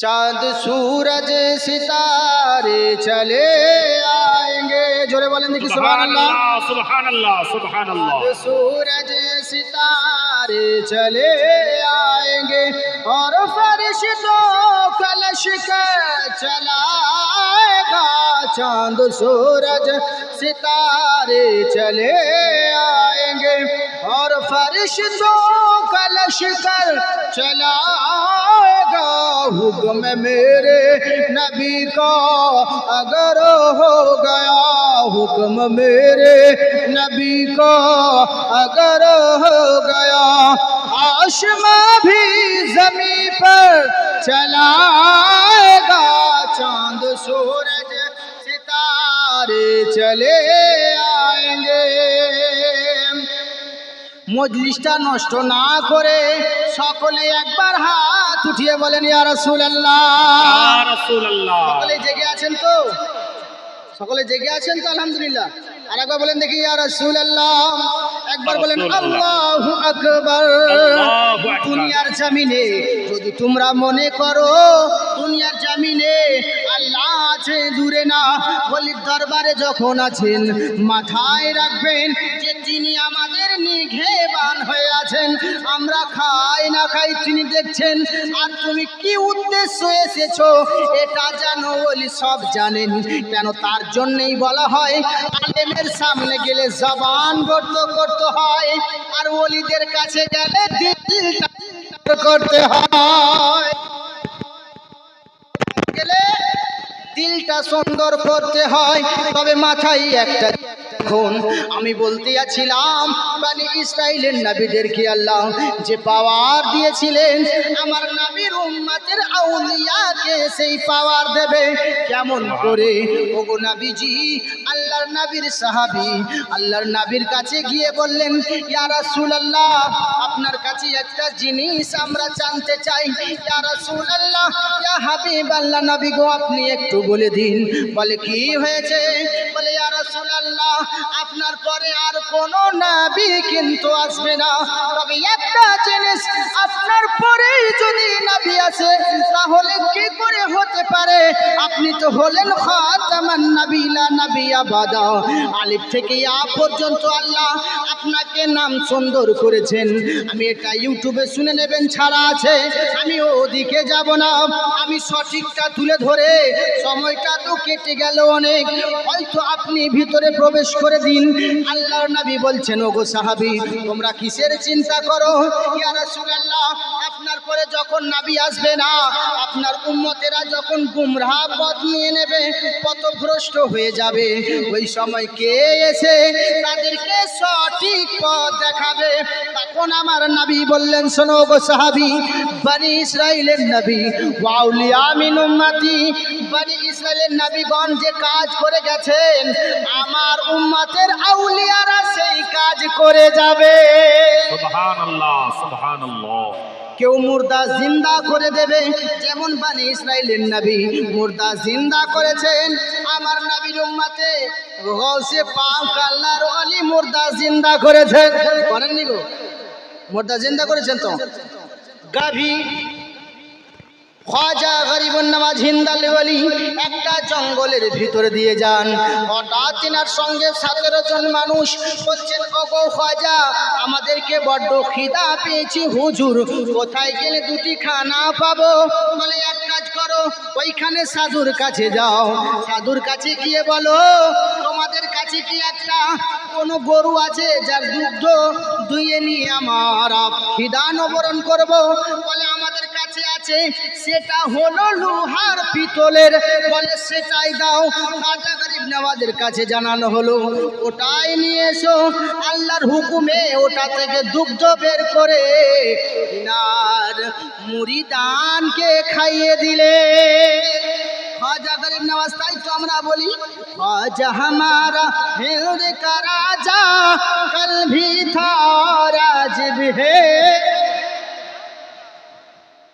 چاند سورج ستارے چلے آئیں گے۔ جورے والے نکی سبحان اللہ۔ سبحان اللہ سبحان اللہ چاند سورج ستارے چلے آئیں گے اور فرش تو کلش کر چلائے گا۔ چاند سورج ستارے چلے اور فرشتوں کا لشکر چلا آئے گا حکم میرے نبی کا اگر ہو گیا۔ حکم میرے نبی کا اگر ہو گیا۔ عاشم بھی زمین پر چلا آئے گا چاند، سورج، ستارے چلے۔ মজলিসটা নষ্ট না করে সকলে একবার হাত উঠিয়ে বলেন সকলে জেগে আছেন তো? সকলে জেগে আছেন তো আলহামদুলিল্লাহ। আর একবার বলেন দেখি ইয়া রাসূলুল্লাহ। একবার বলেন। আল্লাহু আকবার। আল্লাহু। দুনিয়ার জমিনে যদি তোমরা মনে করো দুনিয়ার জমিনে আল্লাহ আছে দূরে না বলির দরবারে যখন আছেন মাথায় রাখবেন তিনি আমাদের নিঘেবান হয়ে আছেন, আমরা খাই না খাই, তিনি দেখছেন, আর তুমি কি উদ্দেশ্য এসেছ? এটা জানো বলি সব জানেন। কেন তার জন্যই বলা হয়, আলেমের সামনে গেলে জবান গর্ত করতে হয়, আর ওলিদের কাছে গেলে দিলটা করতে হয়। গেলে দিলটা সুন্দর করতে হয়, তবে মাথায় একটা এখন আমি বলতে যাচ্ছিলাম মানে ইসরায়েলের নবীদেরকে আল্লাহ যে পাওয়ার দিয়েছিলেন, আমার নবীর উম্মাতের আউলিয়াকে সেই পাওয়ার দেবে। কেমন করে? ওগো নবীজি, আল্লাহর নবীর সাহাবী, আল্লাহর নবীর কাছে গিয়ে বললেন, ইয়া রাসূলুল্লাহ, আপনার কাছে একটা জিনিস আমরা জানতে চাই। ইয়া রাসূলুল্লাহ, ইয়া হাবিব আল্লাহ নবী গো, আপনি একটু বলে দিন। বলে, কি হয়েছে? বলে, ইয়া রাসূলুল্লাহ আপনার পরে আর কোনো নাবি কিন্তু আসবে না। তবে একটা জিনিস আপনার পরেই যদি নাবি আসে, তাহলে কি করে হতে পারে? আপনি তো হলেন খাতামান নবীলা নবী আবাদা। আলিফ থেকে ইয়া পর্যন্ত আল্লাহ আপনাকে নাম সুন্দর করেছেন। আমি এটা ইউটিউবে শুনে নেবেন, ছাড়া আছে। আমি ওদিকে যাব না। আমি সঠিকটা তুলে ধরে। সময়টা তো কেটে গেল অনেক। হয়তো আপনি ভিতরে প্রবেশ করে দিন। আল্লাহর নবী বলছেন ওগো সাহাবি তোমরা কিসের চিন্তা করো? ইয়া রাসূলুল্লাহ পরে যখন নাবি আসবে না, আপনার উম্মতেরা যখন গুমরাহ পথ নিয়ে নেবে, পথভ্রষ্ট হয়ে যাবে। ওই সময় কে এসে তাদেরকে সঠিক পথ দেখাবে? তখন আমার নবী বললেন, শোনো গো সাহাবী, বনি ইসরাইলের নবী, ওয়াউলিয়া মিন উম্মতি, বনি ইসরাইলের নবীগণ যে কাজ করে গেছেন, আমার উম্মতের আউলিয়ারা সেই কাজ করে যাবে। সুবহান আল্লাহ সুবহান আল্লাহ কেউ মুর্দা জিন্দা করে দেবে। যেমন বানি ইসরায়েলের নাবি, মুর্দা জিন্দা করেছেন আমার নাবির উম্মাতে। গৌসে পাক আল্লাহর অলি মুর্দা জিন্দা করেছেন। করেননি গো? মুর্দা জিন্দা করেছেন তো? গাভী খাজা গরিবুন নওয়াজ হিন্দাল বলি একটা জঙ্গলের ভিতরে দিয়ে যান। হঠাৎ তিনার সঙ্গে সতেরো জন মানুষ বলছেন, ওগো খাজা, আমাদেরকে বড্ড খিদা পেয়েছি, হুজুর, কোথায় গেলে দুটি খানা পাবো? বলে, এক কাজ করো, ওইখানে সাধুর কাছে যাও। সাধুর কাছে গিয়ে বলো, তোমাদের কাছে কি একটা কোনো গরু আছে যার দুগ্ধ দুইয়ে নিয়ে আমার খিদা নবরণ করব? বলে, আমাদের কাছে আছে, সেটা হলো লোহার পিতলের, বলে সেটাই দাও। রাজা গরিব নেওয়াদের কাছে জানানো হলো, ওটাই নিয়ে এসো। আল্লাহর হুকুমে ওটা থেকে দুগ্ধ বের করে নার মুড়িদানকে খাইয়ে দিলে। গরিব তাই তো আমরা বলি, খাজা হামারা রাজা ভি থা রাজ ভি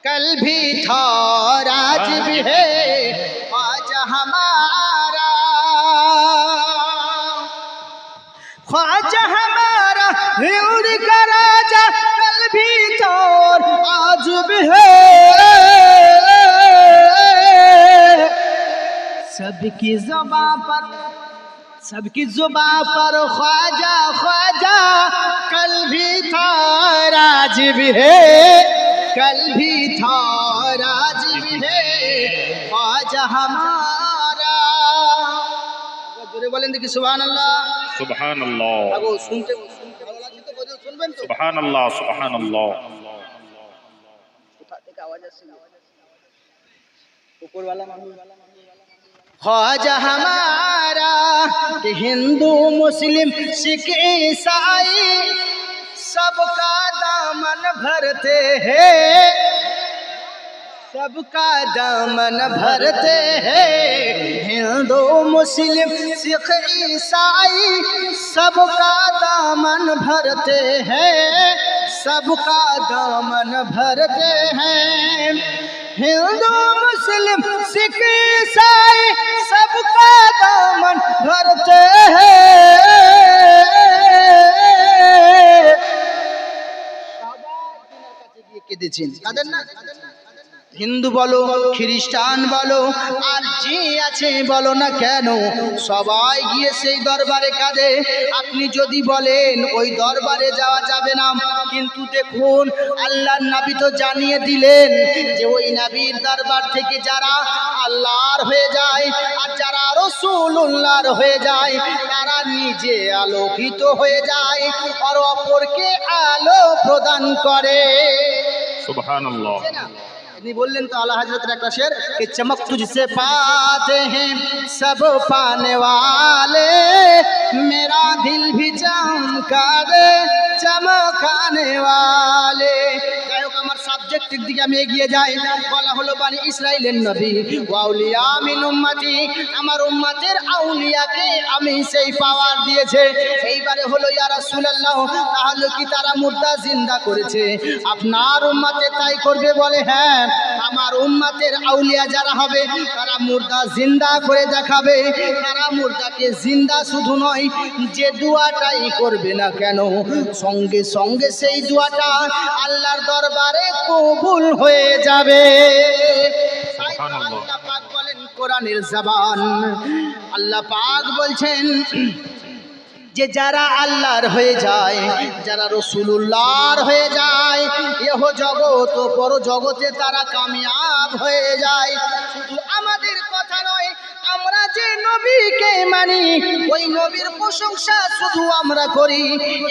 کل بھی تھا اور آج بھی ہے، خواجہ ہمارا۔ خواجہ ہمارا ہیور کا راجہ کل بھی تھا اور آج بھی ہے۔ سب کی زباں پر سب کی زباں پر خواجہ خواجہ کل بھی تھا، راج بھی ہے۔ कल भी था राज भी है ख्वाजा हमारा জোরে বলেন দেখি সুবহান আল্লাহ সুবহানাল্লাহ আগো শুনতে শুনতে ভালো লাগছে তো গজল শুনবেন তো সুবহানাল্লাহ সুবহানাল্লাহ কোথা থেকে আওয়াজ আসছে উপরওয়ালা মানুষ ख्वाजा हमारा कि हिंदू मुस्लिम सिख ईसाई सबका دامن بھرتے ہیں سب کا دامن بھرتے ہیں ہندو مسلم سکھ عیسائی سب کا دامن بھرتے ہیں سب کا دامن بھرتے ہیں ہندو مسلم سکھ عیسائی سب کا دامن بھرتے ہیں কেঁদেছেন। কাদের না? হিন্দু বলো, খ্রিস্টান বলো, আর যে আছে বলো না কেন, সবাই গিয়ে সেই দরবারে কাঁদে। আপনি যদি বলেন, ওই দরবারে যাওয়া যাবে না, কিন্তু দেখুন, আল্লাহর নাবি তো জানিয়ে দিলেন যে ওই নাবির দরবার থেকে যারা আল্লাহর হয়ে যায়, আর যারা রসুল্লাহর হয়ে যায়, তারা নিজে আলোকিত হয়ে যায়, আর অপরকে আলো প্রদান করে। سبحان اللہ بولن تو اللہ حضرت ریکلا شیر کہ چمک تجھ سے پاتے ہیں سب پانے والے، میرا دل بھی چمکا دے چمکانے والے۔ সাবজেক্টের দিকে আমি এগিয়ে যাই বলা হলো বানি ইসরায়েলের নবী। ওয়াউলিয়া মিন উম্মতি, আমার উম্মতের আউলিয়াকে আমি সেই পাওয়ার দিয়েছে। এইবারে হলো, ইয়া রাসূলুল্লাহ, তাহলে কি তারা মুর্দা জিন্দা করেছে? আপনার উম্মতে তাই করবে বলে হ্যাঁ আমার উম্মতের আউলিয়া যারা হবে, তারা মুর্দা জিন্দা করে দেখাবে। তারা মুর্দাকে জিন্দা শুধু নয়, যে দুয়াটাই করবে না কেন? সঙ্গে সঙ্গে সেই দুয়াটা আল্লাহর দরবারে কবুল হয়ে যাবে। বলেন কোরআনের জবান। আল্লাহ পাক বলছেন যে যারা আল্লাহর হয়ে যায় যারা রসুল্লাহর হয়ে যায় এহ জগৎ ও পর জগতে তারা কামিয়াব হয়ে যায়। শুধু আমাদের কথা নয় আমরা যে নবীকে মানি ওই নবীর প্রশংসা শুধু আমরা করি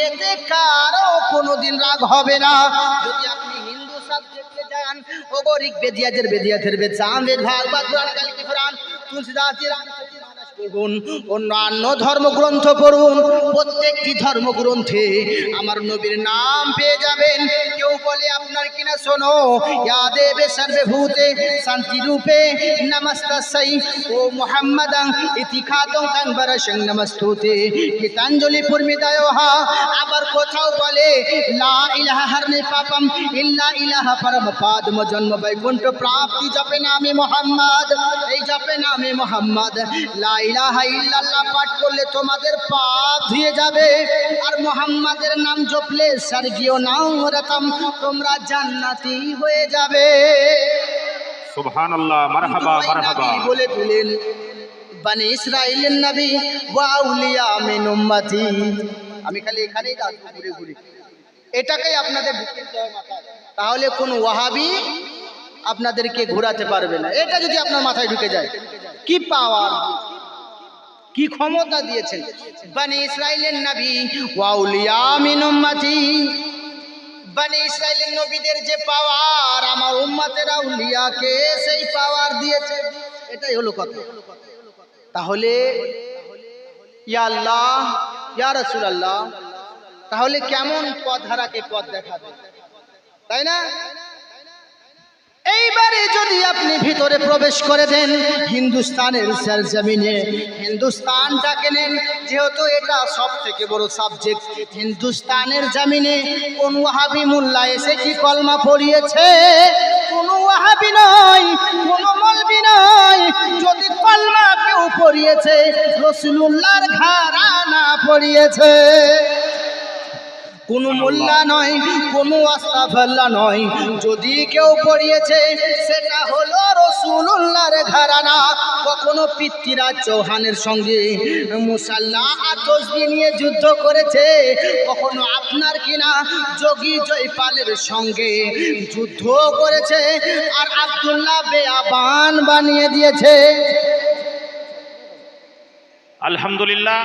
এতে কারও কোনোদিন রাগ হবে না। যদি আপনি যান ও গরিক বেদিয়াদের বেদ সামবেদ ভাগবত পুরাণ কালিকি পুরাণ তুলসীদাসের পড়ুন, অন্যান্য ধর্মগ্রন্থ পড়ুন, প্রত্যেকটি ধর্মগ্রন্থে আমার নবীর নাম পেয়ে যাবেন। কেউ বলে, আপনার কিনা শোনো? ইয়া দেবে সর্বভূতে শান্তি রূপে নমস্তাসাই ও ইতি খাতং কাংবরশং নমস্তুতে। গীতাঞ্জলি পূর্মিদায়হা আবার কোথাও বলে, লা ইলাহা হারনে পাপম ইল্লা ইলাহা পরম পাদম জন্ম বৈকুণ্ঠ প্রাপ্তি জপে নামে মোহাম্মদ। এই জপে নামে মোহাম্মদ। লা ইলাহা ইল্লাল্লাহ পাঠ করলে তোমাদের পাপ ধুয়ে যাবে। আর মোহাম্মদের নাম জপলে স্বর্গীয় নাম রকম তোমরা জান্নাতি হয়ে যাবে। সুবহানাল্লাহ মারহাবা মারহাবা। বলে দিলেন বানি ইসরাইলের নবী ওয়াউলিয়া মিন উম্মতি। আমি খালি এখানেই ঘুরে ঘুরে। এটাকেই আপনাদের তাহলে কোন ওয়াহাবি আপনাদেরকে ঘোরাতে পারবে না। এটা যদি আপনার মাথায় ঢুকে যায় কি পাওয়ার? কি ক্ষমতা দিয়েছেন? বানি ইসরাইলের নবী, ওয়াউলিয়া মিন উম্মতি। বানি ইসরায়েলের নবীদের যে পাওয়ার আমার উম্মতের আউলিয়াকে সেই পাওয়ার দিয়েছে। এটাই হলো কথা। তাহলে, ইয়া আল্লাহ, ইয়া রাসূলুল্লাহ, তাহলে কেমন পথ হারাকে পথ দেখাবে? তাই না? এইবারে যদি আপনি ভিতরে প্রবেশ করে দেন, হিন্দুস্তানের জমিনে, হিন্দুস্তানটাকে নেন, যেহেতু এটা সব থেকে বড় সাবজেক্ট হিন্দুস্তানের জমিনে কোন ওয়াহাবি মোল্লা এসে কি কলমা পড়িয়েছে? কোন ওয়াহাবি নয়, কোন মলবি নয়, যদি কলমা কেউ পড়িয়েছে, রসুলুল্লাহর ঘাড়ানা পড়িয়েছে। কোনো মোল্লা নয়, কোনো আস্তাফাল্লা নয়। যদি কেউ পড়িয়েছে, সেটা হলো রসুল্লাহর ঘরানা। কোন পৃথ্বীরাজ চৌহানের সঙ্গে মুসাল্লা আর নিয়ে যুদ্ধ করেছে। কখনো আপনার কিনা যোগী জয়পালের সঙ্গে যুদ্ধ করেছে। আর আব্দুল্লাহ বেআবান বানিয়ে দিয়েছে। আলহামদুলিল্লাহ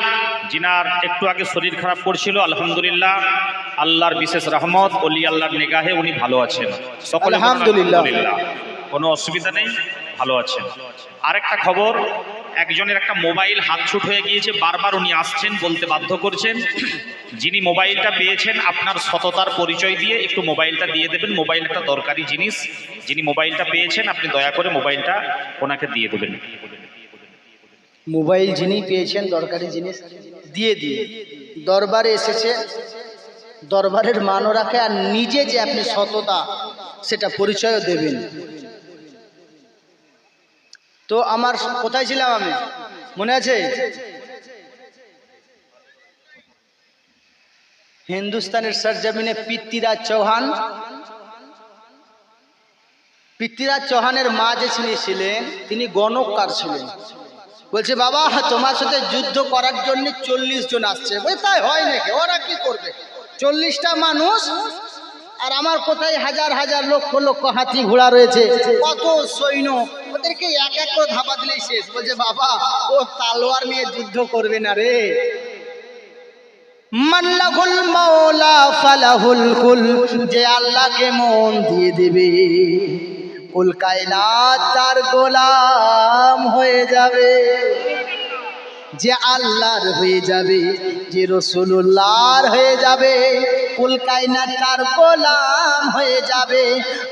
জিনার একটু আগে শরীর খারাপ করছিল আলহামদুলিল্লাহ আল্লাহর বিশেষ রহমত অলি আল্লাহর নিগাহে উনি ভালো আছেন। সকল আলহামদুলিল্লাহ। কোনো অসুবিধা নেই ভালো আছেন। আরেকটা খবর একজনের একটা মোবাইল হাতছুট হয়ে গিয়েছে বারবার উনি আসছেন বলতে বাধ্য করছেন। যিনি মোবাইলটা পেয়েছেন আপনার সততার পরিচয় দিয়ে একটু মোবাইলটা দিয়ে দেবেন মোবাইল একটা দরকারি জিনিস। যিনি মোবাইলটা পেয়েছেন আপনি দয়া করে মোবাইলটা ওনাকে দিয়ে দেবেন। মোবাইল যিনি পেয়েছেন, দরকারি জিনিস, দিয়ে দিয়ে দরবারে এসেছে, দরবারের মানও রাখে আর নিজে যে আপনি সততা, সেটা পরিচয়ও দেবেন। তো আমার কোথায় ছিলাম আমি? মনে আছে? হিন্দুস্তানের সরজমিনে পৃথ্বীরাজ চৌহান। পৃথ্বীরাজ চৌহানের মা যে ছিলেন, তিনি গণকার ছিলেন। বলছে, বাবা, তোমার সাথে যুদ্ধ করার জন্য চল্লিশ জন আসছে। বলে, তাই হয় নাকি? ওরা কি করবে? চল্লিশটা মানুষ আর আমার কোথায় হাজার হাজার লক্ষ লক্ষ হাতি ঘোড়া রয়েছে? কত সৈন্য? ওদেরকে এক এক করে ধাপা দিলেই শেষ। বলছে, বাবা, ও তালোয়ার নিয়ে যুদ্ধ করবে না রে। মাল্লাহুল মাওলা ফালাহুল কুল, যে আল্লাহকে মন দিয়ে দেবে। কুল কায়নাত তার গোলাম হয়ে যাবে। যে আল্লাহর হয়ে যাবে, যে রসুল্লাহর হয়ে যাবে কুল কায়নাত তার গোলাম হয়ে যাবে।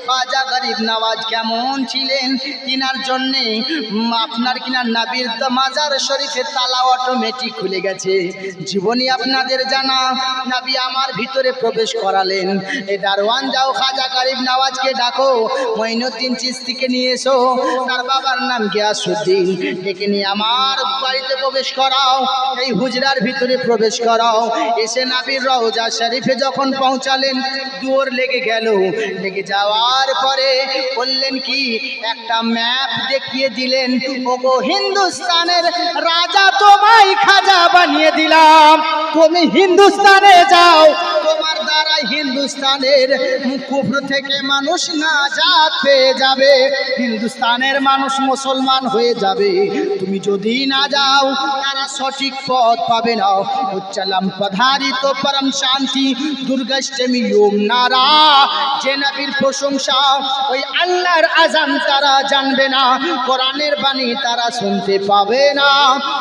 খাজা গরিব নওয়াজ কেমন ছিলেন? তিনার জন্যে আপনার কিনা নাবির মাজার শরীফের তালা অটোমেটিক খুলে গেছে। জীবনী আপনাদের জানা, নাবি আমার ভিতরে প্রবেশ করালেন। এ দারওয়ান যাও, খাজা গরিব নওয়াজকে ডাকো। মঈনুদ্দিন চিস্তিকে নিয়ে এসো। তার বাবার নাম গিয়াসুদ্দিন ডেকে নিয়ে আমার বাড়িতে প্রবেশ করাও, এই হুজরার ভিতরে প্রবেশ করাও। এসে নাবির রওজা শরীফে যখন পৌঁছালেন, দুয়ার লেগে গেল। লেগে যাওয়ার পরে বললেন কি, একটা ম্যাপ দেখিয়ে দিলেন, ওগো হিন্দুস্তানের রাজা তোমায় খাজা বানিয়ে দিলাম। তুমি হিন্দুস্তানে যাও। তোমার দ্বারা হিন্দুস্তানের কুফর থেকে মানুষ না জাত পেয়ে যাবে। হিন্দুস্তানের মানুষ মুসলমান হয়ে যাবে। তুমি যদি না যাও তারা সঠিক পথ পাবে না। উচ্চালাম পধারিত পরম শান্তি, দুর্গাষ্টমী ওম নারা। যে নবীর প্রশংসা, ওই আল্লাহর আজান তারা জানবে না। কোরআনের বাণী তারা শুনতে পাবে না।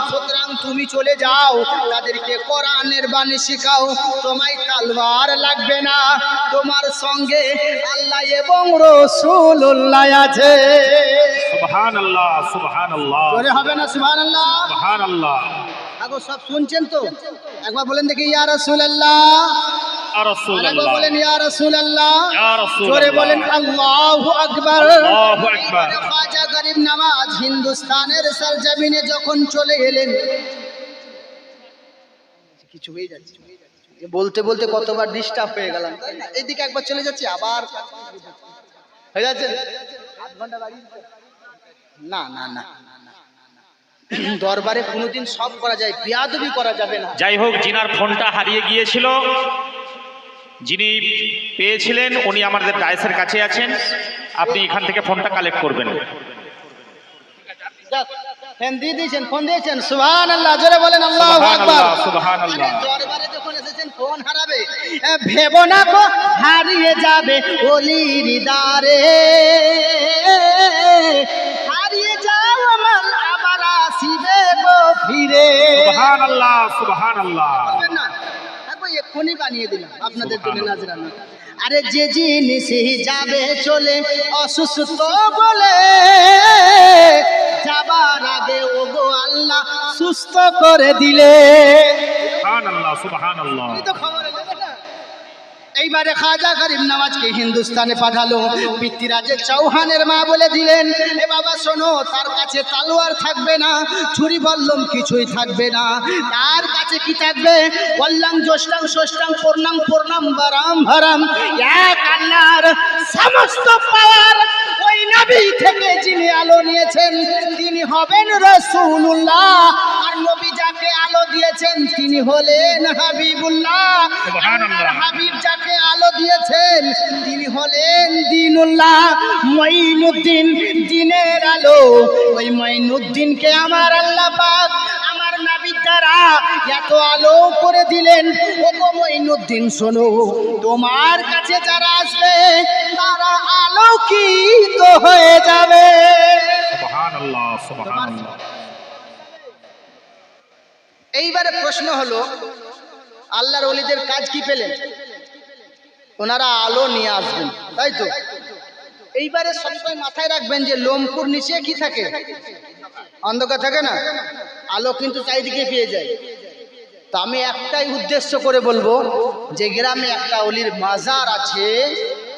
সুতরাং তুমি চলে যাও তাদেরকে কোরআনের বাণী শেখাও। তোমায় তালবার লাগবে না। তোমার সঙ্গে আল্লাহ এবং রসুল্লাহ আছে। সুবহান আল্লাহ জোরে হবে না সুবহানাল্লাহ? সুবহান আগো সব শুনছেন তো? একবার বলেন দেখি ইয়া রাসূলুল্লাহ। বলেন ইয়া রাসূলুল্লাহ ইয়া রাসূল জোরে বলেন আল্লাহু আকবার আল্লাহু আকবার। খাজা গরিব নওয়াজ হিন্দুস্তানের সরজমিনে যখন চলে এলেন কিছু হয়ে যাচ্ছে। বলতে বলতে কতবার ডিস্টার্ব হয়ে গেলাম? এইদিকে একবার চলে যাচ্ছি আবার হয়ে যাচ্ছে? না না না। দরবারে কোনোদিন সব করা যায় বিয়াদবি করা যাবে না। যাই হোক জিনার ফোনটা হারিয়ে গিয়েছিল। যিনি পেয়েছিলেন উনি আমাদের ডায়েসের কাছে আছেন। আপনি এখান থেকে ফোনটা কালেক্ট করবেন। ফোন দিয়েছেন আল্লাহ জোরে বলেন আল্লাহ হারাবে। না হারিয়ে যাবে অলির দারে হারিয়ে যাও আমার আবার আসিবে গো ফিরে। এক্ষুনি বানিয়ে দিলাম আপনাদের জন্য নাজরানা আরে যে জিনিস যাবে চলে অসুস্থ বলে যাবার আগে ওগো আল্লাহ সুস্থ করে দিলে। সুবহানাল্লাহ সুবহানাল্লাহ। তো খবর? এইবারে খাজা গরিব নওয়াজকে হিন্দুস্তানে পাঠালো। পিতৃরাজের চৌহানের মা বলে দিলেন, এ বাবা, শোনো, তার কাছে তালোয়ার থাকবে না, ছুরি বললম কিছুই থাকবে না। তার কাছে কি থাকবে? বললাম জোষ্টাং ষষ্ঠাং পূর্ণাং, পূর্ণাম, বারাম, ভারাম। এক আল্লাহর সমস্ত পাওয়ার ওই নবী থেকে যিনি আলো নিয়েছেন, তিনি হবেন রসুল্লাহ আর নবী আলো দিয়েছেন তিনি হলেন হাবিবুল্লাহ। হাবিব যাকে আলো দিয়েছেন তিনি হলেন দিনুল্লাহ মঈনুদ্দিন দিনের আলো। ওই মঈনুদ্দিনকে আমার আল্লাহ পাক আমার নাবির দ্বারা এত আলো করে দিলেন। ও গো মঈনুদ্দিন শোনো তোমার কাছে যারা আসবে তারা আলোকিত হয়ে যাবে। সুবহানাল্লাহ সুবহানাল্লাহ। এইবারে প্রশ্ন হলো, আল্লাহর অলিদের কাজ কি পেলেন? ওনারা আলো নিয়ে আসবেন, তাই তো? এইবারে সবসময় মাথায় রাখবেন যে লোমপুর নিচে কি থাকে? অন্ধকার থাকে না? আলো কিন্তু চারিদিকে পেয়ে যায়। তা আমি একটাই উদ্দেশ্য করে বলব যে গ্রামে একটা অলির মাজার আছে,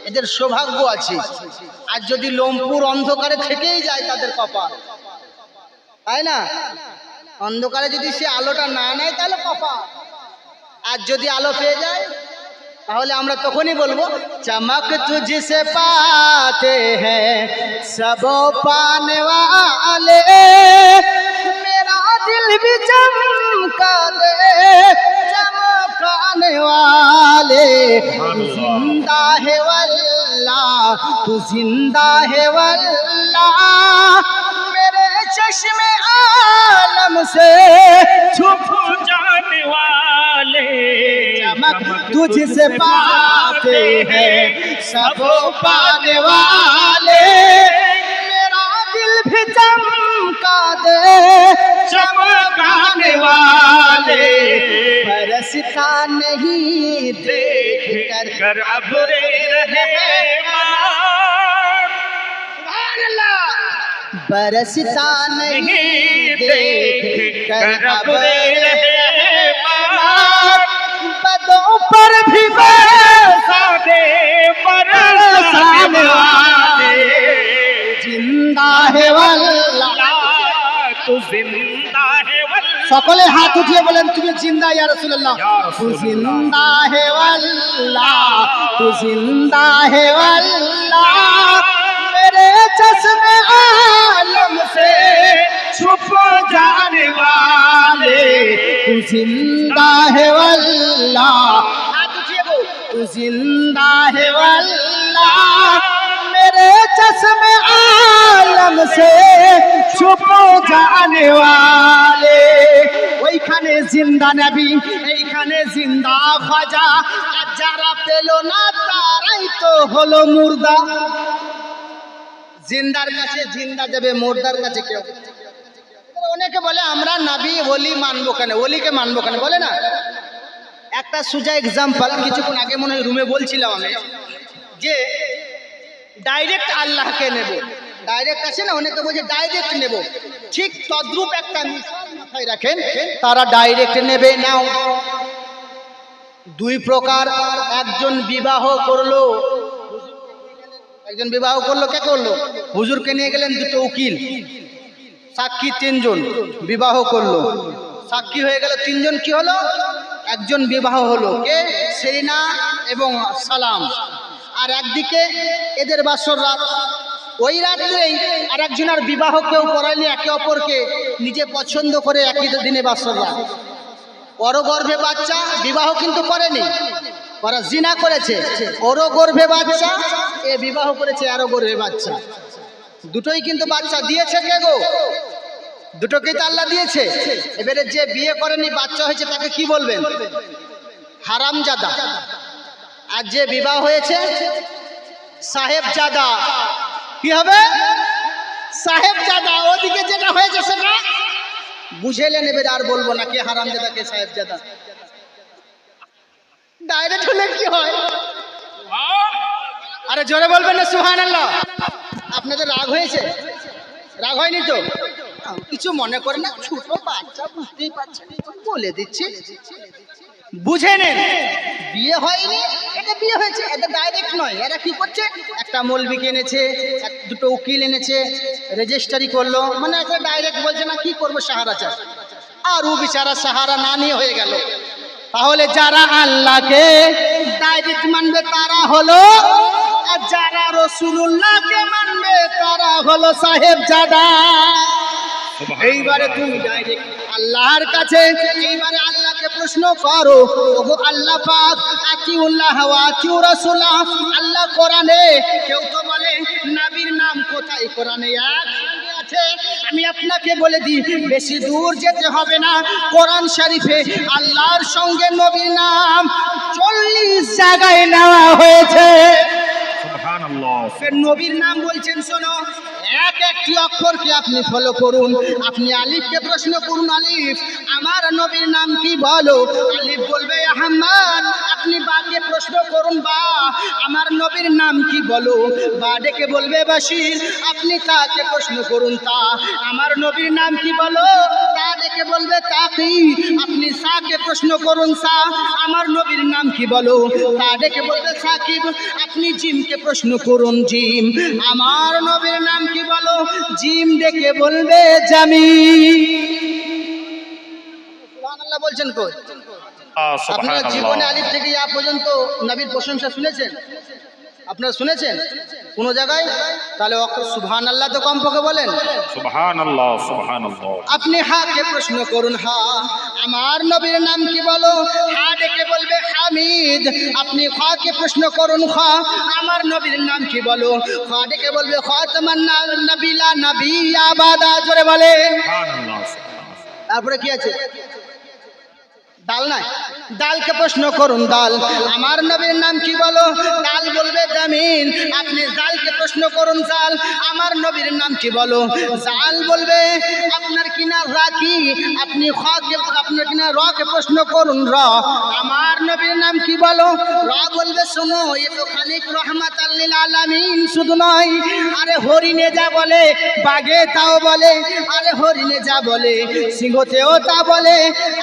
এদের সৌভাগ্য আছে। আর যদি লোমপুর অন্ধকারে থেকেই যায় তাদের কপাল, তাই না? অন্ধকারে যদি সে আলোটা না নেয় তাহলে কপাল আর যদি আলো পেয়ে যায় তাহলে আমরা তখনই বলবো চমক তুঝসে পাতে হ্যাঁ সব পানে वाले मेरा दिल भी चमका दे चमकाने वाले तू जिंदा है वल्लाह तू जिंदा है वल्लाह چشم عالم سے چھپ جانے والے چمک تجھ سے پاتے ہیں سب پانے والے۔ میرا دل بھی چمکا دے چمکانے والے۔ پرستا نہیں دیکھ کر ابرے رہے برستا نہیں دیکھ کر اب بدوں پر بھی برسا دے برسا دے زندہ ہے واللہ تو زندہ ہے ہاتھ اٹھئے উঠিয়ে تمہیں زندہ یا رسول اللہ تو زندہ ہے واللہ تو زندہ ہے واللہ चश्मे आलम से छुप जाने वाले तू जिंदा है वल्लाह हाथ उठिए वो तू जिंदा है वल्लाह मेरे चश्मे आलम से छुप जाने वाले ওইখানে জিন্দা নবী এইখানে জিন্দা খাজা আর যারা পেল না তারাই তো হলো মুর্দা জিন্দার কাছে জিন্দা যাবে মোর্দার কাছে কেউ? অনেকে বলে, আমরা নাবি, ওলি মানবো কেন? ওলিকে মানবো কেন? বলে না। একটা সোজা এক্সাম্পল কিছুক্ষণ আগে মনে হয় রুমে বলছিলাম আমি, যে ডাইরেক্ট আল্লাহকে নেব। ডাইরেক্ট আছে না? অনেকে বলছে ডাইরেক্ট নেব। ঠিক তদ্রূপ একটা মাথায় রাখেন, তারা ডাইরেক্ট নেবে নাও দুই প্রকার, একজন বিবাহ করল একজন বিবাহ করল, কে করল? হুজুরকে নিয়ে গেলেন দুটো উকিল। সাক্ষী তিনজন, বিবাহ করল। সাক্ষী হয়ে গেল তিনজন, কি হলো? একজন বিবাহ হলো, কে? সেরিনা এবং সালাম। আর একদিকে এদের বাসর রাত। ওই রাত্রেই আর একজন আর বিবাহ কেউ করায়নি, একে অপরকে নিজে পছন্দ করে একই দিনে বাসর রাত। ওরও গর্ভে বাচ্চা, বিবাহ কিন্তু করেনি। ওরা জিনা করেছে। ওরও গর্ভে বাচ্চা, এ বিবাহ করেছে আরও গর্ভে বাচ্চা। দুটোই কিন্তু বাচ্চা দিয়েছে কে গো? দুটোকেই তো আল্লাহ দিয়েছে। এবারে যে বিয়ে করেনি, বাচ্চা হয়েছে, তাকে কি বলবেন? হারামজাদা। আর যে বিবাহ হয়েছে, সাহেবজাদা। কি হবে? সাহেবজাদা। ওদিকে যেটা হয়েছে সেটা বুঝেলে নেবে আর বলব না কে হারামজাদা, কে সাহেবজাদা। ডাইরেক্ট হলে কি হয়? আরে? জোরে বলবেন না সুহান আল্লাহ আপনাদের রাগ হয়েছে? রাগ হয়নি তো? কিছু মনে করে না ছোট বাচ্চা বুঝতেই পারছেন বলে দিচ্ছি। বুঝে নেন বিয়ে হয়নি এটা বিয়ে হয়েছে এটা ডাইরেক্ট নয়। এরা কি করছে? একটা মলবিকে এনেছে দুটো উকিল এনেছে রেজিস্ট্রারি করল মানে একটা ডাইরেক্ট বলছে না কি করব সাহারা চাষ? আর ও বিচারা সাহারা না নিয়ে হয়ে গেল। তাহলে যারা আল্লাহকে ডাইরেক্ট মানবে তারা হলো আর যারা রসুল্লাহকে মানবে তারা হলো সাহেব জাদা এইবারে তুমি ডাইরেক্ট আল্লাহর কাছে এইবারে আল্লাহকে প্রশ্ন করো ওগো আল্লাহ পাক আতিউল্লাহ ওয়া আতিউ রাসূলাহ আল্লাহ কোরআনে কেউ তো বলে নবীর নাম কোথায়? কোরআনে এক আছে। আমি আপনাকে বলে দিই বেশি দূর যেতে হবে না। কোরআন শরীফে আল্লাহর সঙ্গে নবীর নাম চল্লিশ জায়গায় নেওয়া হয়েছে। নবীর নাম বলছেন শোনো এক একটি অক্ষরকে আপনি ফলো করুন। আপনি আলিফকে প্রশ্ন করুন আলিফ আমার নবীর নাম কি বলো? আলিফ বলবে আহম্মদ। আপনি বাকে প্রশ্ন করুন, বা, আমার নবীর নাম কি বলো? বা ডেকে বলবে বাসির আপনি তাকে প্রশ্ন করুন, তা, আমার নবীর নাম কি বলো? তা ডেকে বলবে, তাকি, আপনি সাকে প্রশ্ন করুন সা আমার নবীর নাম কি বলো? তা ডেকে বলবে, সাকিব, আপনি জিমকে প্রশ্ন করুন, জিম, আমার নবীর নাম কি বলো? জিম ডেকে বলবে জামি বলছেন কই? আপনারা জীবনে আলিফ থেকে ইয়া পর্যন্ত নবীর প্রশংসা শুনেছেন? আপনারা শুনেছেন? কোনো জায়গায়? তাহলে সুবহান আল্লাহ তো কমপক্ষে বলেন। সুবহানাল্লাহ সুবহানাল্লাহ। আপনি হাকে প্রশ্ন করুন হা আমার নবীর নাম কি বলো? হা ডেকে বলবে হামিদ। আপনি খাকে প্রশ্ন করুন খা আমার নবীর নাম কি বলো? খা ডেকে বলবে খাতামান নবিলা নবী আবাদা জোরে বলে তারপরে কি আছে? ডাল নাই। ডালকে প্রশ্ন করুন ডাল আমার নবীর নাম কি বলো? ডাল বলবে জামিন। আপনি জালকে প্রশ্ন করুন, জাল। আমার নবীর নাম কি বলো? জাল বলবে, আপনার কিনা রাখি আপনি আপনার কিনা রকে প্রশ্ন করুন, র। আমার নবীর নাম কি বলো? র বলবে, শোনো, এ তো খানিক রহমাত আলামিন, শুধু নয়। আরে হরিণে যা বলে, বাঘে তাও বলে। আরে হরিণে যা বলে, সিংহতেও তা বলে।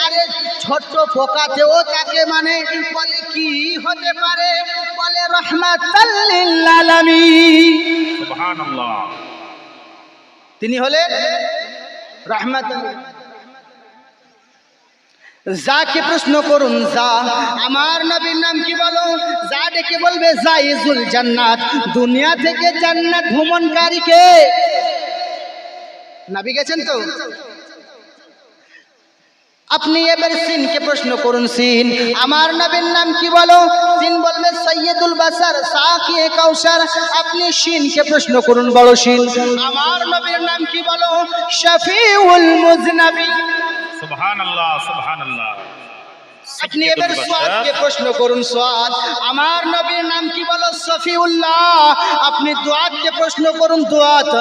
আরে ছোট্ট পোকাতেও তাকে মানে। বলে, কি হতে পারে? বলে সুবহানাল্লাহ তিনি হলেন রহমাত যাকে প্রশ্ন করুন, যা। আমার নবীর নাম কি বলো? যা ডেকে বলবে জাইজুল জান্নাত। দুনিয়া থেকে জান্নাত ভ্রমণকারীকে। নাবি গেছেন তো? আপনি এবার সিনকে প্রশ্ন করুন, সিন। আমার নবীর নাম কি বলো? সিন বলবে সৈয়দুল বাসার সাকিয়ে কাউসার। আপনি সিনকে প্রশ্ন করুন বলো সিন। আমার নবীর নাম কি বলো? শফিউল মুজনবী। সুবহানাল্লাহ সুবহানাল্লাহ। আপনি এবার সোয়াদকে প্রশ্ন করুন সোয়াদ। আমার নবীর নাম কি বলো? সফিউল্লাহ আপনি দোয়াতকে প্রশ্ন করুন দোয়াত।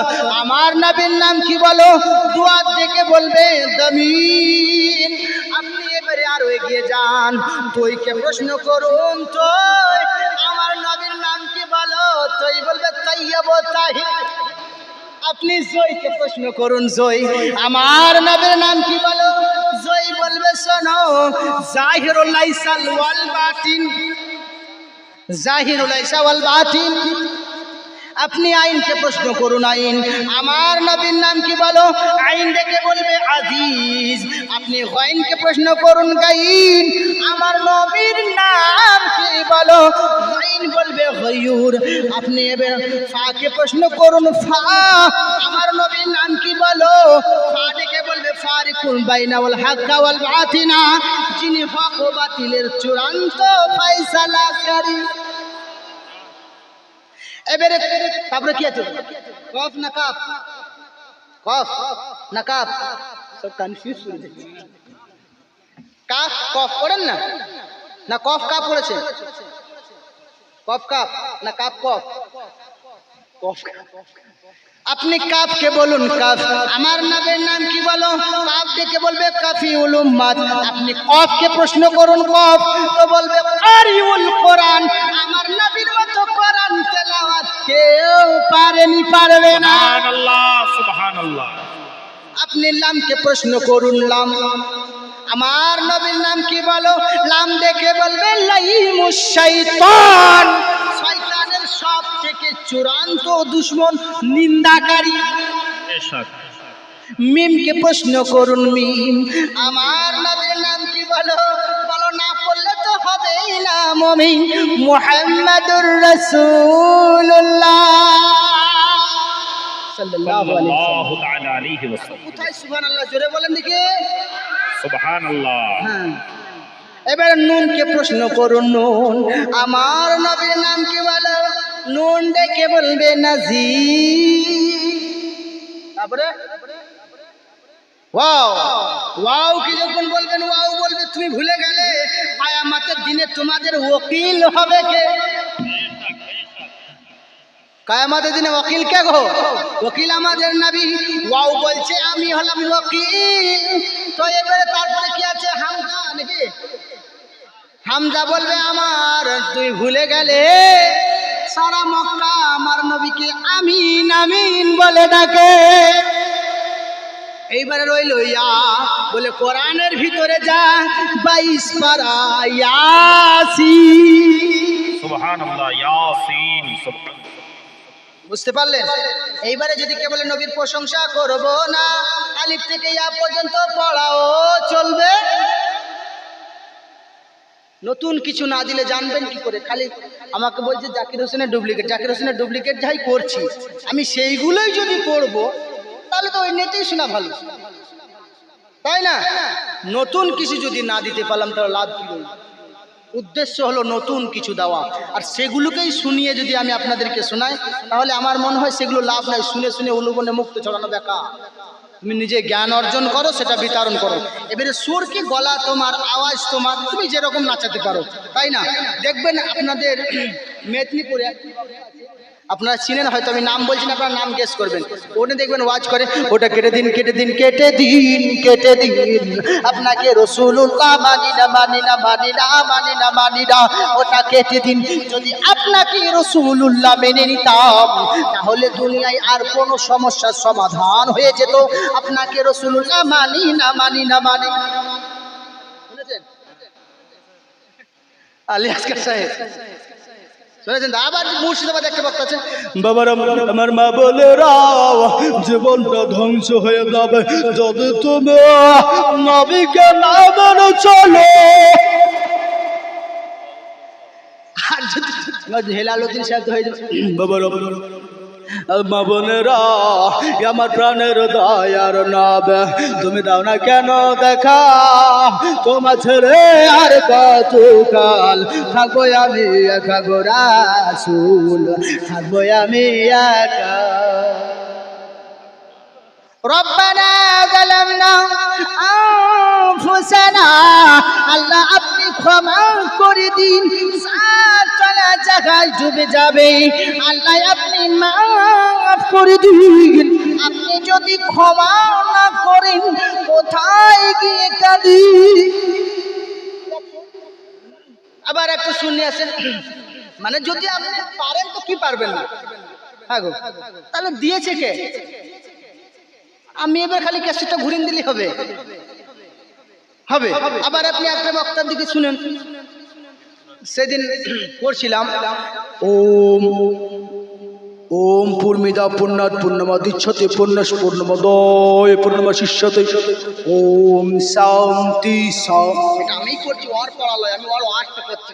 আমার নবীর নাম কি বলো? দোয়াত দেখে বলবে দমিন আপনি এবারে আরও এগিয়ে যান। তুইকে প্রশ্ন করুন তুই আমার নবীর নাম কি বলো? তুই বলবে তৈয়ব তাহি আপনি জয়কে প্রশ্ন করুন, জয়। আমার নবের নাম কি বলো? জয় বলবে, শোনো, জাহিরুল লাইসাল ওয়াল বাতিন। জাহিরুল লাইসা ওয়াল বাতিন। আপনি আইনকে প্রশ্ন করুন আইন। আমার নবীর নাম কি বলো? আইন ডেকে বলবে আজিজ। আপনি গাইনকে প্রশ্ন করুন গাইন। আমার নবীর নাম কি বলো? গাইন বলবে গয়ুর আপনি এবার ফাকে প্রশ্ন করুন, ফা। আমার নবীর নাম কি বলো? ফা ডেকে বলবে ফারিকুল বাইনা ওয়াল হাক্কা ওয়াল বাতিনা। যিনি হক ও বাতিলের চূড়ান্ত ফয়সালাকারী এবারে তারপরে কি আছে? কফ কাপ? কফ সব কনফিউজ হয়ে যাচ্ছে কাপ, কফ পড়েন না? না কফ কাপ পড়েছে? কফ কাপ, না কাপ কফ? কফ আপনি কাপকে বলুন কাপ। আমার নামের নাম কি বলো? কাপ ডেকে বলবে কাফি উলুম্মাদ আপনি কফকে প্রশ্ন করুন, কফ। তো বলবে কারিউল কোরআন। আমার তেলাওয়াত কেউ পারেনি পারবে না। আপনি লামকে প্রশ্ন করুন লাম। আমার নবীর নাম কি বলো? লাম দেখে বলবে শাইতান। শয়তানের সব থেকে চূড়ান্ত দুশ্মন নিন্দাকারী। মিমকে প্রশ্ন করুন মিম। আমার নবীর নাম কি বলো? তো হবেই না মমিন মুহাম্মাদুর রাসূলুল্লাহ সাল্লাল্লাহু আলাইহি ওয়াসাল্লাম। সাল্লাল্লাহু তাআলা আলাইহি ওয়াসাল্লাম কোথায়? সুবহানাল্লাহ জোরে বলেন দেখি। হ্যাঁ। এবার নুনকে প্রশ্ন করুন নুন। আমার নবীর নাম কি বলো? নুন ডেকে বলবে নাজি তারপরে? ওয়াও ওয়াও কি যখন বলবেন ওয়াও বলবে তুমি ভুলে গেলে কায়ামাতের দিনে তোমাদের ওকিল হবে কে? কায়ামাতের দিনে ওকিল কে গো? ওকিল আমাদের নবী। ওয়াও বলছে আমি হলাম ওকিল। তো এবারে তারপরে কি আছে? হামজা নাকি? হামজা বলবে আমার তুই ভুলে গেলে সারা মক্কা আমার নবীকে আমিন আমিন বলে ডাকে। এইবারে রইল ইয়া বলে কোরআনের ভিতরে যা বাইশ পারা ইয়াসি সুবহানাল্লাহ ইয়াসিন সুবহান বুঝতে পারলেন? এইবারে যদি কে বলে নবীর প্রশংসা করব না আলিফ থেকে ইয়া পর্যন্ত পড়াও চলবে। নতুন কিছু না দিলে জানবেন কি করে? খালি আমাকে বলছে জাকির হোসেনের ডুপ্লিকেট জাকির হোসেনের ডুপ্লিকেট যাই করছি। আমি সেইগুলোই যদি করব তাহলে তো ওই নেটেই শোনা ভালো। তাই না? নতুন কিছু যদি না দিতে পারলাম, তাহলে লাভ কি? উদ্দেশ্য হলো নতুন কিছু দেওয়া। আর সেগুলোকেই শুনিয়ে যদি আমি আপনাদেরকে শোনাই, তাহলে আমার মনে হয় সেগুলো লাভ নাই। শুনে শুনে অনুবনে মুক্ত ছড়ানো বেকার। তুমি নিজে জ্ঞান অর্জন করো, সেটা বিতরণ করো। এবারে সুর কি, গলা তোমার, আওয়াজ তোমার, তুমি যেরকম নাচাতে পারো, তাই না? দেখবেন আপনাদের মেদিনীপুরে আপনারা চিনেন, হয়তো আমি নাম বলছি না, আপনার নাম গেস করবেন। ওটা দেখবেন ওয়াচ করে, ওটা কেটে দিন কেটে দিন কেটে দিন কেটে দিন। আপনাকে রসুল্লাহ মানি না মানি না মানি না মানি না মানি না, ওটা কেটে দিন। যদি আপনাকে রসুল্লাহ মেনে নিতাম, তাহলে দুনিয়ায় আর কোনো সমস্যার সমাধান হয়ে যেত। আপনাকে রসুল্লাহ মানি না মানি না, মানি। শুনেছেন? আলী সাহেব শুনেছেন? আবার মুর্শিদাবাদ একটা বক্তা আছে। বাবার আমার- মা বলে রাও জীবনটা ধ্বংস হয়ে যাবে যদি তুমি নবীকে না মেনে চলো। আর যদি হেলালুদ্দিন সাহেব হয়ে যাবে। বাবার মা বোনেরা আমার প্রাণের দয়ার নাবে তুমি দাও না কেন দেখা? তোমার ছেলে আর কত কাল থাকব আমি একা গোরা শুল থাকব আমি একা। রব্বানা জালামনা আনফুসানা, আল্লাহ আপনি ক্ষমা করে দিন। সাতলা জায়গায় ডুবে যাবে। আল্লাহ আপনি মাফ করে দিন। আপনি যদি ক্ষমা না করেন, কোথায় গিয়ে কাঁদি? আবার একটু শুনে আসেন। মানে যদি আপনি পারেন তো কি পারবেন না? হ্যাঁ গো। তাহলে দিয়েছে কে? আমি এবার খালি ক্যাসেটটা ঘুরিয়ে দিলেই হবে। হবে। আবার আপনি একটা বক্তার দিকে শুনেন। সেদিন করছিলাম ওম ওম পূর্মিদা পূর্ণাৎ পূর্ণমাদিচ্ছতে পূর্ণস পূর্ণমদয় পূর্ণমা শিষ্যতে ওম শান্তি শান্তি। এটা আমি করছি, ওর পড়ালয়, আমি ওর আর্টটা করছি।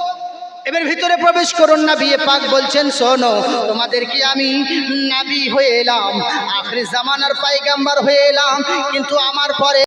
এবার ভিতরে প্রবেশ করুন না বিয়ে পাক বলছেন, শোনো তোমাদেরকে আমি নাবি হয়ে এলাম? আখরি জামানার পাইগাম্বার হয়ে এলাম, কিন্তু আমার পরে